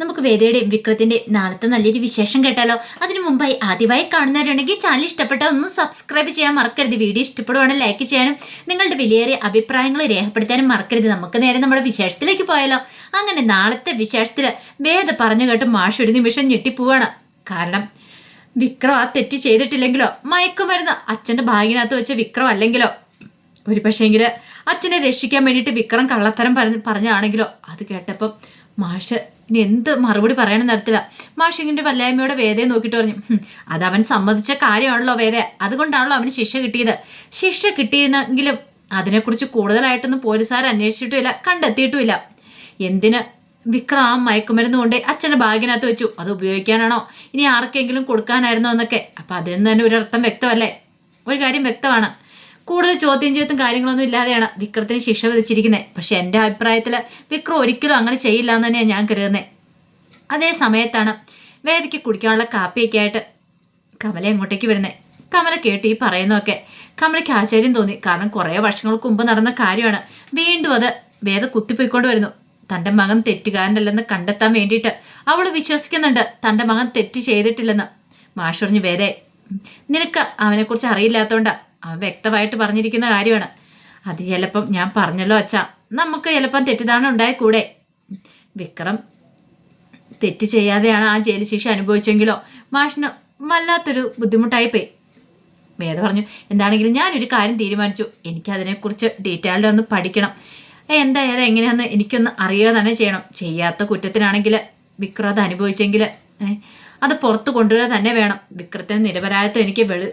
നമുക്ക് വേദയുടെയും വിക്രത്തിന്റെയും നാളത്തെ നല്ലൊരു വിശേഷം കേട്ടാലോ? അതിനു മുമ്പായി ആദ്യമായി കാണുന്നവരുണ്ടെങ്കിൽ ചാനൽ ഇഷ്ടപ്പെട്ട ഒന്ന് സബ്സ്ക്രൈബ് ചെയ്യാൻ മറക്കരുത്. വീഡിയോ ഇഷ്ടപ്പെടുവാണെങ്കിൽ ലൈക്ക് ചെയ്യാനും നിങ്ങളുടെ വിലയേറിയ അഭിപ്രായങ്ങൾ രേഖപ്പെടുത്താനും മറക്കരുത്. നമുക്ക് നേരെ നമ്മുടെ വിശേഷത്തിലേക്ക് പോയാലോ? അങ്ങനെ നാളത്തെ വിശേഷത്തിൽ വേദ പറഞ്ഞു കേട്ട് മാഷ് ഒരു നിമിഷം ഞെട്ടിപ്പോവാണ്. കാരണം വിക്രം ആ തെറ്റ് ചെയ്തിട്ടില്ലെങ്കിലോ? മയക്കുമരുന്ന് അച്ഛന്റെ ബാഗിനകത്ത് വെച്ച വിക്രം അല്ലെങ്കിലോ? ഒരു പക്ഷേങ്കിൽ അച്ഛനെ രക്ഷിക്കാൻ വേണ്ടിയിട്ട് വിക്രം കള്ളത്തരം പറഞ്ഞ് പറഞ്ഞാണെങ്കിലോ? അത് കേട്ടപ്പം മാഷ് ഇനി എന്ത് മറുപടി പറയണം നടത്തില്ല മാഷിങ്ങിന്റെ വല്ലായ്മയുടെ വേദയെ നോക്കിയിട്ട് പറഞ്ഞു "ഹും, അത് അവൻ സമ്മതിച്ച കാര്യമാണല്ലോ വേദ അതുകൊണ്ടാണല്ലോ അവന് ശിക്ഷ കിട്ടിയത്. ശിക്ഷ കിട്ടിയെന്നെങ്കിലും അതിനെക്കുറിച്ച് കൂടുതലായിട്ടൊന്നും പോലീസുകാർ അന്വേഷിച്ചിട്ടുമില്ല കണ്ടെത്തിയിട്ടുമില്ല. എന്തിന് വിക്രം മയക്കുമരുന്ന് കൊണ്ട് അച്ഛന്റെ ബാഗിനകത്ത് വെച്ചു? അത് ഉപയോഗിക്കാനാണോ? ഇനി ആർക്കെങ്കിലും കൊടുക്കാനായിരുന്നോ എന്നൊക്കെ. അപ്പം അതിൽ നിന്ന് തന്നെ ഒരർത്ഥം വ്യക്തമല്ലേ? ഒരു കാര്യം വ്യക്തമാണ്. കൂടുതൽ ചോദ്യം ചെയ്യത്തും കാര്യങ്ങളൊന്നും ഇല്ലാതെയാണ് വിക്രത്തിന് ശിക്ഷ വിധിച്ചിരിക്കുന്നത്. പക്ഷേ എന്റെ അഭിപ്രായത്തിൽ വിക്രം ഒരിക്കലും അങ്ങനെ ചെയ്യില്ല എന്ന് തന്നെയാണ് ഞാൻ കരുതുന്നത് അതേ സമയത്താണ് വേദിക്ക് കുടിക്കാനുള്ള കാപ്പിയൊക്കെ ആയിട്ട് കമല എങ്ങോട്ടേക്ക് വരുന്നത് കമല കേട്ട് ഈ പറയുന്നതൊക്കെ കമലയ്ക്ക് ആശ്ചര്യം തോന്നി. കാരണം കുറേ വർഷങ്ങൾക്ക് മുമ്പ് നടന്ന കാര്യമാണ്. വീണ്ടും അത് വേദ കുത്തിപ്പോയിക്കൊണ്ട് വരുന്നു. തന്റെ മകൻ തെറ്റുകാരനല്ലെന്ന് കണ്ടെത്താൻ വേണ്ടിയിട്ട് അവൾ വിശ്വസിക്കുന്നുണ്ട്. തന്റെ മകൻ തെറ്റ് ചെയ്തിട്ടില്ലെന്ന്. മാഷ് പറഞ്ഞു വേദേ നിനക്ക് അവനെക്കുറിച്ച് അറിയില്ലാത്തതുകൊണ്ട് അവൻ വ്യക്തമായിട്ട് പറഞ്ഞിരിക്കുന്ന കാര്യമാണ്. അത് ചിലപ്പം ഞാൻ പറഞ്ഞല്ലോ അച്ഛാ. നമുക്ക് ചിലപ്പം തെറ്റിദ്ധാരണ ഉണ്ടായി കൂടെ വിക്രം തെറ്റ് ചെയ്യാതെയാണ് ആ ജയിൽ ശിക്ഷ അനുഭവിച്ചെങ്കിലോ? മാഷിന് വല്ലാത്തൊരു ബുദ്ധിമുട്ടായിപ്പോയി. വേദ പറഞ്ഞു എന്താണെങ്കിലും ഞാനൊരു കാര്യം തീരുമാനിച്ചു. എനിക്കതിനെക്കുറിച്ച് ഡീറ്റെയിൽഡ് ഒന്ന് പഠിക്കണം. എന്തായാലും എന്താ എങ്ങനെയാണെന്ന് എനിക്കൊന്ന് അറിയുക തന്നെ ചെയ്യണം. ചെയ്യാത്ത കുറ്റത്തിനാണെങ്കിൽ വിക്രം അത് അനുഭവിച്ചെങ്കിൽ അത് പുറത്ത് കൊണ്ടുവരിക തന്നെ വേണം. വിക്രത്തിന് നിരപരായത്വം എനിക്ക് വെളി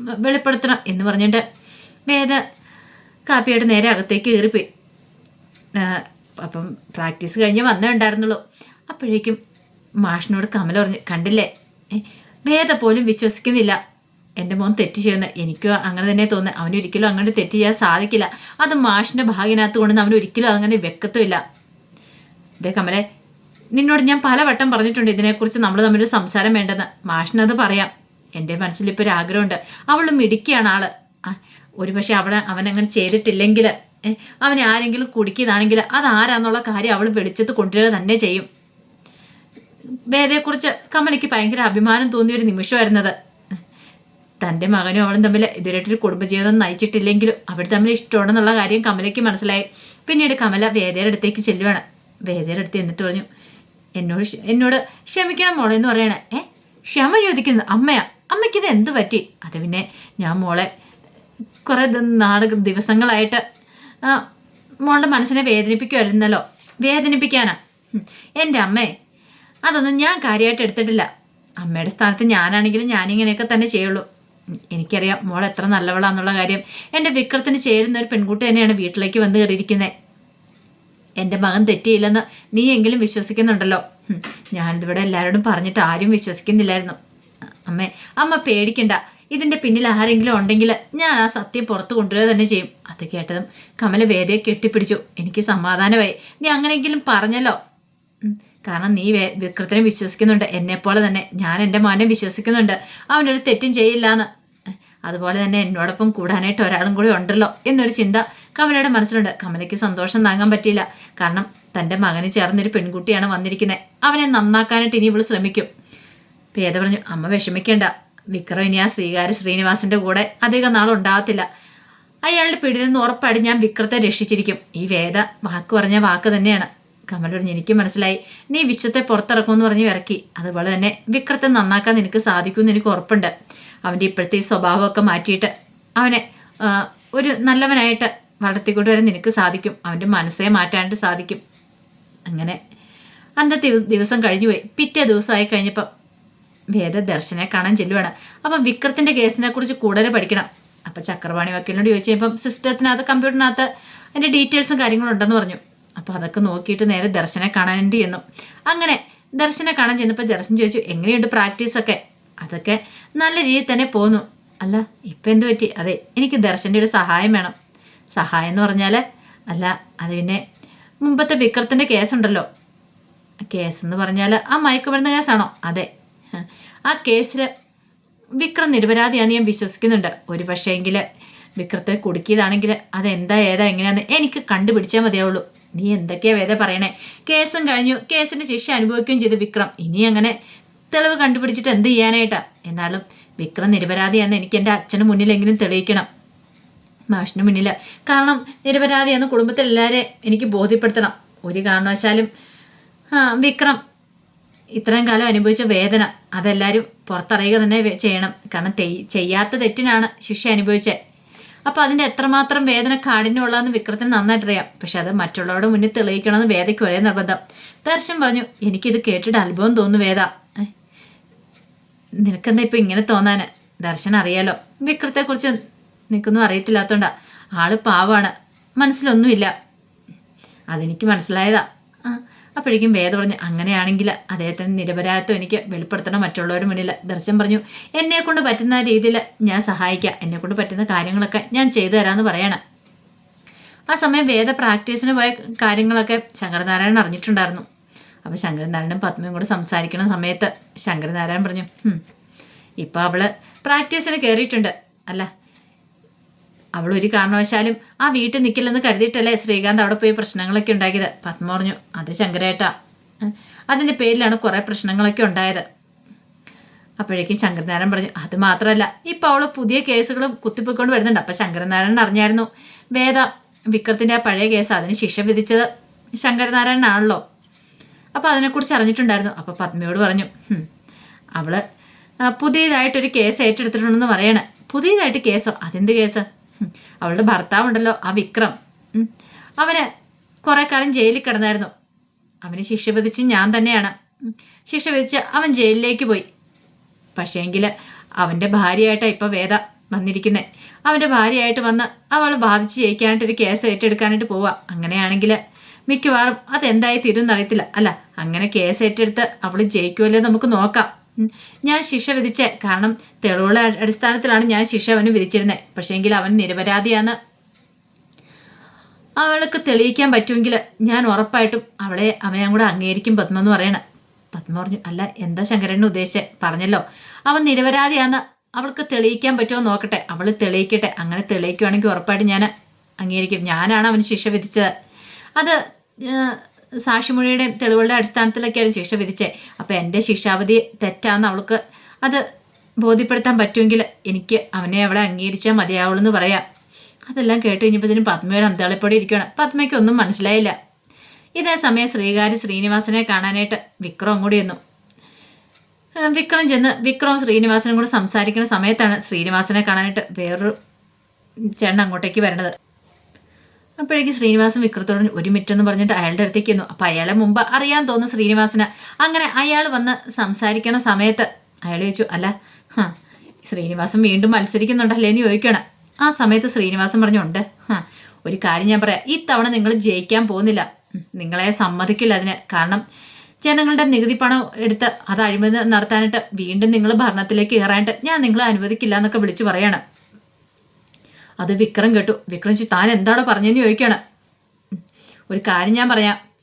വെളിപ്പെടുത്തണം എന്ന് പറഞ്ഞിട്ട് വേദ കാപ്പിയായിട്ട് നേരെ അകത്തേക്ക് കയറിപ്പോയി. അപ്പം പ്രാക്ടീസ് കഴിഞ്ഞ് വന്നേ ഉണ്ടായിരുന്നുള്ളൂ. അപ്പോഴേക്കും മാഷിനോട് കമല പറഞ്ഞു കണ്ടില്ലേ? വേദ പോലും വിശ്വസിക്കുന്നില്ല. എന്റെ മോൻ തെറ്റ് ചെയ്യുന്ന. എനിക്കോ അങ്ങനെ തന്നെ തോന്നുന്നത് അവനൊരിക്കലും അങ്ങനെ തെറ്റ് ചെയ്യാൻ സാധിക്കില്ല. അത് മാഷിന്റെ ഭാഗ്യനകത്ത് കൊണ്ട് അവൻ ഒരിക്കലും അങ്ങനെ വെക്കത്തുമില്ല. ഇതേ കമലെ നിന്നോട് ഞാൻ പലവട്ടം പറഞ്ഞിട്ടുണ്ട് ഇതിനെക്കുറിച്ച് നമ്മൾ തമ്മിൽ സംസാരം വേണ്ടെന്ന്. മാഷിനത് പറയാം. എന്റെ മനസ്സിൽ ഇപ്പോൾ ഒരു ആഗ്രഹമുണ്ട്. അവൾ മിടുക്കിയാണ് ആൾ. ഒരു പക്ഷേ അവിടെ അവനങ്ങനെ ചെയ്തിട്ടില്ലെങ്കിൽ അവനെ ആരെങ്കിലും കുടുക്കിയതാണെങ്കിൽ അത് ആരാന്നുള്ള കാര്യം അവൾ വെളിച്ചത്ത് കൊണ്ടുവരിക തന്നെ ചെയ്യും. വേദയെക്കുറിച്ച് കമലയ്ക്ക് ഭയങ്കര അഭിമാനം തോന്നിയ ഒരു നിമിഷമായിരുന്നത്. തന്റെ മകനും അവളും തമ്മിൽ ഇതുവരെയായിട്ടൊരു കുടുംബജീവിതം നയിച്ചിട്ടില്ലെങ്കിലും അവർ തമ്മിൽ ഇഷ്ടമാണെന്നുള്ള കാര്യം കമലയ്ക്ക് മനസ്സിലായി. പിന്നീട് കമല വേദയുടെ അടുത്തേക്ക് ചെല്ലുവാണ്. വേദയുടെ അടുത്ത് എന്നിട്ട് പറഞ്ഞു എന്നോട് എന്നോട് ക്ഷമിക്കണം മോളെ എന്ന് പറയണേ. ഏ? ക്ഷമ ചോദിക്കുന്നത് അമ്മയാ? അമ്മയ്ക്കിത് എന്ത് പറ്റി? അത് പിന്നെ ഞാൻ മോളെ കുറേ നാട് ദിവസങ്ങളായിട്ട് മോളുടെ മനസ്സിനെ വേദനിപ്പിക്കുമായിരുന്നല്ലോ വേദനിപ്പിക്കാനാ. എന്റെ അമ്മേ അതൊന്നും ഞാൻ കാര്യമായിട്ട് എടുത്തിട്ടില്ല. അമ്മയുടെ സ്ഥാനത്ത് ഞാനാണെങ്കിലും ഞാനിങ്ങനെയൊക്കെ തന്നെ ചെയ്യുള്ളൂ. എനിക്കറിയാം മോൾ എത്ര നല്ലവളാന്നുള്ള കാര്യം. എന്റെ വിക്രത്തിന് ചേരുന്ന ഒരു പെൺകുട്ടി തന്നെയാണ് വീട്ടിലേക്ക് വന്ന് കയറിയിരിക്കുന്നത് എന്റെ മകൻ തെറ്റിയില്ലെന്ന് നീ എങ്കിലും വിശ്വസിക്കുന്നുണ്ടല്ലോ. ഞാനിതിവിടെ എല്ലാവരോടും പറഞ്ഞിട്ട് ആരും വിശ്വസിക്കുന്നില്ലായിരുന്നു. അമ്മേ അമ്മ പേടിക്കണ്ട. ഇതിന്റെ പിന്നിൽ ആരെങ്കിലും ഉണ്ടെങ്കിൽ ഞാൻ ആ സത്യം പുറത്ത് കൊണ്ടുവരിക തന്നെ ചെയ്യും. അത് കേട്ടതും കമല വേദയെ കെട്ടിപ്പിടിച്ചു. എനിക്ക് സമാധാനമായി. നീ അങ്ങനെയെങ്കിലും പറഞ്ഞല്ലോ. കാരണം നീ വിക്രത്തിനെ വിശ്വസിക്കുന്നുണ്ട്. എന്നെപ്പോലെ തന്നെ ഞാൻ എന്റെ മോനെ വിശ്വസിക്കുന്നുണ്ട്. അവനൊരു തെറ്റും ചെയ്യില്ല എന്ന് അതുപോലെ തന്നെ എന്നോടൊപ്പം കൂടാനായിട്ട് ഒരാളും കൂടി ഉണ്ടല്ലോ എന്നൊരു ചിന്ത കമലയുടെ മനസ്സിലുണ്ട്. കമലയ്ക്ക് സന്തോഷം താങ്ങാൻ പറ്റിയില്ല. കാരണം തന്റെ മകന് ചേർന്നൊരു പെൺകുട്ടിയാണ് വന്നിരിക്കുന്നത്. അവനെ നന്നാക്കാനായിട്ട് ഇനി ഇവൾ ശ്രമിക്കും. പേദ പറഞ്ഞു അമ്മ വിഷമിക്കേണ്ട. വിക്രം ഇനി ആ ശ്രീകാര്യ ശ്രീനിവാസിന്റെ കൂടെ അധികം നാളുണ്ടാകത്തില്ല അയാളുടെ പിടിയിൽ നിന്ന് ഉറപ്പായിട്ട് ഞാൻ വിക്രത്തെ രക്ഷിച്ചിരിക്കും. ഈ വേദ വാക്ക് പറഞ്ഞ വാക്ക് തന്നെയാണ്. പറഞ്ഞു എനിക്ക് മനസ്സിലായി. നീ വിശ്വത്തെ പുറത്തിറക്കുമെന്ന് പറഞ്ഞ് ഇറക്കി അതുപോലെ തന്നെ വിക്രത്തെ നന്നാക്കാൻ നിനക്ക് സാധിക്കുമെന്ന് എനിക്ക് ഉറപ്പുണ്ട്. അവന്റെ ഇപ്പോഴത്തെ ഈ സ്വഭാവമൊക്കെ മാറ്റിയിട്ട് അവനെ ഒരു നല്ലവനായിട്ട് വളർത്തിക്കൊണ്ട് വരാൻ നിനക്ക് സാധിക്കും. അവന്റെ മനസ്സേ മാറ്റാനായിട്ട് സാധിക്കും. അങ്ങനെ അന്നത്തെ ദിവ- ദിവസം കഴിഞ്ഞു പോയി. പിറ്റേ ദിവസമായി കഴിഞ്ഞപ്പം വേദ ദർശനെ കാണാൻ ചെല്ലുവാണ്. അപ്പം വിക്രത്തിന്റെ കേസിനെ കുറിച്ച് കൂടുതൽ പഠിക്കണം. അപ്പം ചക്രവാണി വക്കീലിനോട് ചോദിച്ചു കഴിഞ്ഞപ്പം സിസ്റ്റത്തിനകത്ത് കമ്പ്യൂട്ടറിനകത്ത് അതിന്റെ ഡീറ്റെയിൽസും കാര്യങ്ങളും ഉണ്ടെന്ന് പറഞ്ഞു. അപ്പോൾ അതൊക്കെ നോക്കിയിട്ട് നേരെ ദർശനെ കാണാനുണ്ട് എന്നും അങ്ങനെ ദർശനെ കാണാൻ ചെന്നപ്പോൾ ദർശൻ ചോദിച്ചു എങ്ങനെയുണ്ട് പ്രാക്ടീസൊക്കെ അതൊക്കെ നല്ല രീതിയിൽ തന്നെ പോന്നു. അല്ല ഇപ്പം എന്ത് പറ്റി? അതെ എനിക്ക് ദർശന്റെ ഒരു സഹായം വേണം. സഹായം എന്ന് പറഞ്ഞാൽ അല്ല അത് പിന്നെ മുമ്പത്തെ വിക്രത്തിന്റെ കേസുണ്ടല്ലോ കേസ് എന്ന് പറഞ്ഞാൽ ആ മയക്കുമരുന്ന് കേസാണോ അതെ. ആ കേസിൽ വിക്രം നിരപരാധിയാന്ന് ഞാൻ വിശ്വസിക്കുന്നുണ്ട്. ഒരു പക്ഷേ എങ്കിൽ വിക്രത്തെ കുടുക്കിയതാണെങ്കിൽ അതെന്താ ഏതാ എങ്ങനെയാന്ന് എനിക്ക് കണ്ടുപിടിച്ചാൽ മതിയാവുള്ളൂ. നീ എന്തൊക്കെയാ വേദ പറയണേ? കേസും കഴിഞ്ഞു. കേസിന്റെ ശിക്ഷ അനുഭവിക്കുകയും ചെയ്തു വിക്രം. ഇനി അങ്ങനെ തെളിവ് കണ്ടുപിടിച്ചിട്ട് എന്ത് ചെയ്യാനായിട്ടാ? എന്നാലും വിക്രം നിരപരാധി എന്ന് എനിക്ക് എന്റെ അച്ഛന് മുന്നിലെങ്കിലും തെളിയിക്കണം. മാഷിന് മുന്നിൽ കാരണം നിരപരാധിയാന്ന് കുടുംബത്തിൽ എല്ലാവരെയും എനിക്ക് ബോധ്യപ്പെടുത്തണം. ഒരു കാരണവശാലും വിക്രം ഇത്രയും കാലം അനുഭവിച്ച വേദന അതെല്ലാവരും പുറത്തറിയുക തന്നെ ചെയ്യണം. കാരണം ചെയ്യാത്ത തെറ്റിനാണ് ശിക്ഷ അനുഭവിച്ചത് അപ്പോൾ അതിന്റെ എത്രമാത്രം വേദന കാഠിന്യമുള്ളതെന്ന് വിക്രത്തിന് നന്നായിട്ട് അറിയാം പക്ഷെ അത് മറ്റുള്ളവരുടെ മുന്നിൽ തെളിയിക്കണമെന്ന് വേദയ്ക്ക് ഒരേ നിർബന്ധം. ദർശൻ പറഞ്ഞു എനിക്കിത് കേട്ടിട്ട് അത്ഭുതം തോന്നുന്നു വേദ. നിനക്കെന്താ ഇപ്പൊ ഇങ്ങനെ തോന്നാന്? ദർശൻ അറിയാലോ. വിക്രത്തെക്കുറിച്ച് നിനക്കൊന്നും അറിയത്തില്ലാത്തോണ്ടാ. ആൾ പാവാണ്. മനസ്സിലൊന്നുമില്ല. അതെനിക്ക് മനസ്സിലായതാ. അപ്പോഴേക്കും വേദ പറഞ്ഞു അങ്ങനെയാണെങ്കിൽ അദ്ദേഹത്തിന് നിരപരാധിത്വം എനിക്ക് വെളിപ്പെടുത്തണം. മറ്റുള്ളവരുടെ മുന്നിൽ ദർശനം പറഞ്ഞു എന്നെ കൊണ്ട് പറ്റുന്ന രീതിയിൽ ഞാൻ സഹായിക്കാം. എന്നെ കൊണ്ട് പറ്റുന്ന കാര്യങ്ങളൊക്കെ ഞാൻ ചെയ്തു തരാമെന്ന് പറയണം. ആ സമയം വേദ പ്രാക്ടീസിന് പോയ കാര്യങ്ങളൊക്കെ ശങ്കരനാരായണൻ അറിഞ്ഞിട്ടുണ്ടായിരുന്നു. അപ്പോൾ ശങ്കരനാരായണൻ പത്മയും കൂടെ സംസാരിക്കുന്ന സമയത്ത് ശങ്കരനാരായണൻ പറഞ്ഞു ഇപ്പോൾ ഇപ്പം അവൾ പ്രാക്ടീസിന് കയറിയിട്ടുണ്ട്. അല്ല അവൾ ഒരു കാരണവശാലും ആ വീട്ടിൽ നിൽക്കില്ലെന്ന് കരുതിയിട്ടല്ലേ ശ്രീകാന്ത് അവിടെ പോയി പ്രശ്നങ്ങളൊക്കെ ഉണ്ടാക്കിയത്? പത്മ പറഞ്ഞു അത് ശങ്കരേട്ടാ. അതിന്റെ പേരിലാണ് കുറേ പ്രശ്നങ്ങളൊക്കെ ഉണ്ടായത്. അപ്പോഴേക്കും ശങ്കരനാരായണൻ പറഞ്ഞു അത് മാത്രമല്ല ഇപ്പോൾ അവൾ പുതിയ കേസുകളും കുത്തിപ്പോയിക്കൊണ്ട് വരുന്നുണ്ട്. അപ്പം ശങ്കരനാരായണൻ അറിഞ്ഞായിരുന്നു വേദ വിക്രത്തിന്റെ ആ പഴയ കേസ് അതിന് ശിക്ഷ വിധിച്ചത് ശങ്കരനാരായണനാണല്ലോ. അപ്പോൾ അതിനെക്കുറിച്ച് അറിഞ്ഞിട്ടുണ്ടായിരുന്നു. അപ്പോൾ പത്മയോട് പറഞ്ഞു അവൾ പുതിയതായിട്ടൊരു കേസ് ഏറ്റെടുത്തിട്ടുണ്ടെന്ന് പറയണേ. പുതിയതായിട്ട് കേസോ? അതെന്ത് കേസ്? അവളുടെ ഭർത്താവുണ്ടല്ലോ ആ വിക്രം. അവന് കുറേ കാലം ജയിലിൽ കിടന്നായിരുന്നു. അവന് ശിക്ഷ വിധിച്ച് ഞാൻ തന്നെയാണ്. ശിക്ഷ വിധിച്ച് അവൻ ജയിലിലേക്ക് പോയി. പക്ഷേങ്കിൽ അവന്റെ ഭാര്യയായിട്ടാണ് ഇപ്പോൾ വേദ വന്നിരിക്കുന്നത് അവന്റെ ഭാര്യയായിട്ട് വന്ന് അവൾ ബാധിച്ച് ജയിക്കാനായിട്ടൊരു കേസ് ഏറ്റെടുക്കാനായിട്ട് പോവുക അങ്ങനെയാണെങ്കിൽ മിക്കവാറും അതെന്തായി തീരുമെന്നറിയത്തില്ല. അല്ല അങ്ങനെ കേസ് ഏറ്റെടുത്ത് അവൾ ജയിക്കുമല്ലോ നമുക്ക് നോക്കാം. ഞാൻ ശിക്ഷ വിധിച്ചേ. കാരണം തെളിവുള്ള അടിസ്ഥാനത്തിലാണ് ഞാൻ ശിക്ഷ അവന് വിധിച്ചിരുന്നത് പക്ഷേങ്കിൽ അവൻ നിരപരാധിയാണ്. അവൾക്ക് തെളിയിക്കാൻ പറ്റുമെങ്കിൽ ഞാൻ ഉറപ്പായിട്ടും അവളെ അവനെ കൂടെ അംഗീകരിക്കും പത്മ എന്ന് പറയണം. പത്മ പറഞ്ഞു അല്ല എന്താ ശങ്കരനെ ഉദ്ദേശിച്ചത് പറഞ്ഞല്ലോ. അവൻ നിരപരാധിയാന്ന് അവൾക്ക് തെളിയിക്കാൻ പറ്റുമോ നോക്കട്ടെ. അവൾ തെളിയിക്കട്ടെ. അങ്ങനെ തെളിയിക്കുവാണെങ്കിൽ ഉറപ്പായിട്ടും ഞാൻ അംഗീകരിക്കും. ഞാനാണ് അവന് ശിക്ഷ വിധിച്ചത്. അത് സാക്ഷിമൊഴിയുടെയും തെളിവുകളുടെ അടിസ്ഥാനത്തിലൊക്കെയാണ് ശിക്ഷ വിധിച്ചത്. അപ്പോൾ എന്റെ ശിക്ഷാവധി തെറ്റാന്ന് അവൾക്ക് അത് ബോധ്യപ്പെടുത്താൻ പറ്റുമെങ്കിൽ എനിക്ക് അവനെ അവളെ അംഗീകരിച്ചാൽ മതിയാവുള്ളൂ എന്ന് പറയാം. അതെല്ലാം കേട്ട് കഴിഞ്ഞപ്പോഴത്തേനും പത്മ ഒരു അന്താളിപ്പൊടി ഇരിക്കുകയാണ്. പത്മയ്ക്ക് ഒന്നും മനസ്സിലായില്ല. ഇതേ സമയം ശ്രീകാരി ശ്രീനിവാസനെ കാണാനായിട്ട് വിക്രം കൂടി ചെന്നു. വിക്രം ചെന്ന് വിക്രവും ശ്രീനിവാസനും കൂടെ സംസാരിക്കുന്ന സമയത്താണ് ശ്രീനിവാസനെ കാണാനായിട്ട് വേറൊരു ചേട്ടൻ അങ്ങോട്ടേക്ക് വരണത് അപ്പോഴേക്ക് ശ്രീനിവാസൻ വിക്രത്തോടൻ ഒരു മിനിറ്റ് എന്ന് പറഞ്ഞിട്ട് അയാളുടെ അടുത്തേക്ക് വന്നു അപ്പോൾ അയാളെ മുമ്പ് അറിയാൻ തോന്നുന്നു ശ്രീനിവാസന്. അങ്ങനെ അയാൾ വന്ന് സംസാരിക്കണ സമയത്ത് അയാൾ ചോദിച്ചു അല്ല ഹാ ശ്രീനിവാസൻ വീണ്ടും മത്സരിക്കുന്നുണ്ടല്ലേ എന്ന് ചോദിക്കണം ആ സമയത്ത് ശ്രീനിവാസൻ പറഞ്ഞുണ്ട് ഹാ ഒരു കാര്യം ഞാൻ പറയാം. ഈ തവണ നിങ്ങൾ ജയിക്കാൻ പോകുന്നില്ല. നിങ്ങളെ സമ്മതിക്കില്ല അതിന്. കാരണം ജനങ്ങളുടെ നികുതി പണം എടുത്ത് അത് അഴിമതി നടത്താനായിട്ട് വീണ്ടും നിങ്ങൾ ഭരണത്തിലേക്ക് കയറാനായിട്ട് ഞാൻ നിങ്ങളെ അനുവദിക്കില്ല എന്നൊക്കെ വിളിച്ചു പറയാണ്. അത് വിക്രം കേട്ടു. വിക്രം ചി താൻ എന്താണോ പറഞ്ഞതെന്ന് ചോദിക്കണം. ഒരു കാര്യം ഞാൻ പറയാം.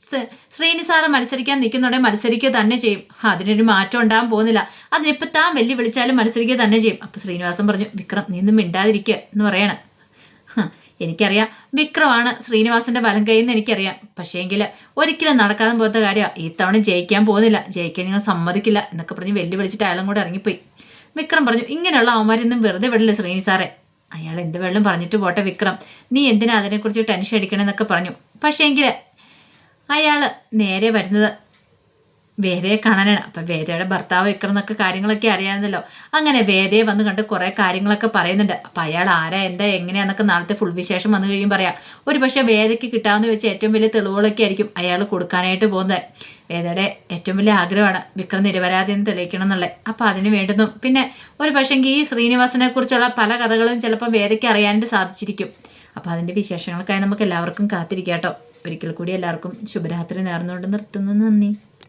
ശ്രീനി സാറ് മത്സരിക്കാൻ നിൽക്കുന്നുണ്ടെ മത്സരിക്കുക തന്നെ ചെയ്യും. അതിനൊരു മാറ്റം ഉണ്ടാകാൻ പോകുന്നില്ല. അതിനിപ്പോൾ താൻ വെല്ലു വിളിച്ചാലും മത്സരിക്കുക തന്നെ ചെയ്യും. അപ്പോൾ ശ്രീനിവാസൻ പറഞ്ഞു വിക്രം നീ ഒന്നും മിണ്ടാതിരിക്കുക എന്ന് പറയണം. എനിക്കറിയാം. വിക്രമാണ് ശ്രീനിവാസന്റെ ബലം കൈന്ന് എനിക്കറിയാം. പക്ഷേങ്കിൽ ഒരിക്കലും നടക്കാതെ പോകാത്ത കാര്യമാണ് ഈ തവണ ജയിക്കാൻ പോകുന്നില്ല. ജയിക്കാൻ നിങ്ങൾ സമ്മതിക്കില്ല എന്നൊക്കെ പറഞ്ഞ് വെല്ലുവിളിച്ചിട്ട് അയാളും കൂടെ ഇറങ്ങിപ്പോയി. വിക്രം പറഞ്ഞു ഇങ്ങനെയുള്ള അവന്മാരൊന്നും വെറുതെ വിടില്ല ശ്രീനി സാറേ. അയാൾ എന്ത് വെള്ളം പറഞ്ഞിട്ട് പോട്ടെ വിക്രം. നീ എന്തിനാ അതിനെക്കുറിച്ച് ടെൻഷൻ അടിക്കണമെന്നൊക്കെ പറഞ്ഞു. പക്ഷേ എങ്കിൽ അയാൾ നേരെ വരുന്നത് വേദയെ കാണാനാണ്. അപ്പം വേദയുടെ ഭർത്താവ് വിക്രം എന്നൊക്കെ കാര്യങ്ങളൊക്കെ അറിയാമെന്നല്ലോ അങ്ങനെ വേദയെ വന്ന് കണ്ട് കുറേ കാര്യങ്ങളൊക്കെ പറയുന്നുണ്ട്. അപ്പം അയാൾ ആരാ എന്താ എങ്ങനെയാന്നൊക്കെ നാളത്തെ ഫുൾ വിശേഷം വന്നു കഴിയുമ്പോൾ പറയാം. ഒരു പക്ഷേ വേദയ്ക്ക് കിട്ടാമെന്ന് വെച്ച് ഏറ്റവും വലിയ തെളിവുകളൊക്കെ ആയിരിക്കും അയാൾ കൊടുക്കാനായിട്ട് പോകുന്നത്. വേദയുടെ ഏറ്റവും വലിയ ആഗ്രഹമാണ് വിക്രം നിരപരാധി എന്ന് തെളിയിക്കണം എന്നുള്ളത്. അപ്പം അതിന് വേണ്ടുന്നു. പിന്നെ ഒരു പക്ഷേങ്കിൽ ഈ ശ്രീനിവാസനെ കുറിച്ചുള്ള പല കഥകളും ചിലപ്പോൾ വേദയ്ക്ക് അറിയാനായിട്ട് സാധിച്ചിരിക്കും. അപ്പോൾ അതിന്റെ വിശേഷങ്ങൾക്കായി നമുക്ക് എല്ലാവർക്കും കാത്തിരിക്കാം കേട്ടോ. ഒരിക്കൽ കൂടി എല്ലാവർക്കും ശുഭരാത്രി നേർന്നുകൊണ്ട് നിർത്തുന്നു. നന്ദി.